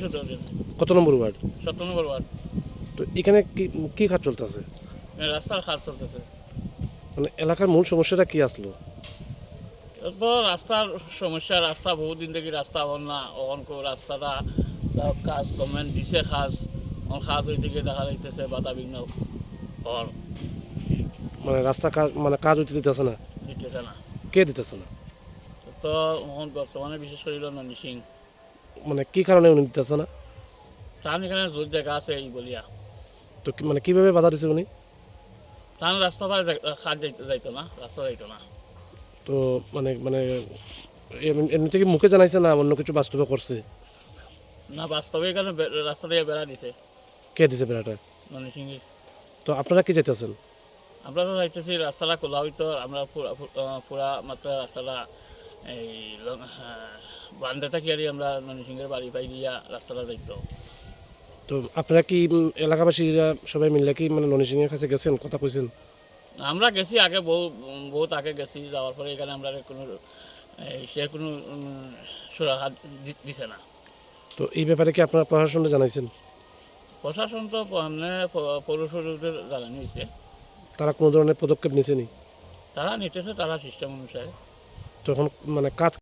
পরিষদ কত নম্বর ওয়ার্ড? নম্বর ওয়ার্ড। তো এখানে কি কি কাজ চলতেছে? রাস্তার কাজ চলতেছে। মানে এলাকার মূল সমস্যাটা কি আসলো? তো রাস্তার সমস্যা রাস্তা বহুদিন থেকে রাস্তা হন না অহন রাস্তাটা কাজ গভর্নমেন্ট দিছে কাজ অন কাজ ওই দিকে দেখা যাইতেছে বাধা বিঘ্ন হন মানে রাস্তা কাজ মানে কাজ হইতে দিতেছে না? দিতেছে না। কে দিতেছে না? তো বর্তমানে বিশেষ করে ননী সিং মানে কি কারণে উনি দিতেছে না? তার এখানে জোর জায়গা আছে এই বলিয়া। তো কি- মানে কীভাবে বাধা দিছে উনি? তার রাস্তাটা কাজ যাইতে যাইতো না রাস্তা যাইতো না। তো মানে মানে এমনি- এমনি থেকে মুখে জানাইছে না অন্য কিছু বাস্তবে করছে? না বাস্তবে এখানে বে- রাস্তা দিয়ে বেড়া দিছে। কে দিছে বেড়াটা? ননী সিং তো আপনারা কি চাইতেছেন আমরা তো চাইতেছি রাস্তাটা খোলা হইতো আমরা পুরা পুরা- পুরা মাত্র রাস্তাটা এই বান্ধে থাকি আর আমরা ননী সিংহের বাড়ি পাই দিয়া রাস্তাটা যাইতো তো আপনারা কি এলাকাবাসীরা সবাই মিলে কি মানে সিংয়ের কাছে গেছেন? কথা কইছেন? আমরা গেছি আগে বহু বহুত আগে গেছি যাওয়ার পরে এখানে আমরা কোনো সে কোনো দি- দিছে না। তো এই ব্যাপারে কি আপনারা প্রশাসনে জানাইছেন? প্রশাসন তো মানে পৌরসভাদের জানানি হয়েছে তারা কোনো ধরনের পদক্ষেপ নিছেনি? তারা নিতেছে তারা সিস্টেম অনুসারে। তখন মানে কাজ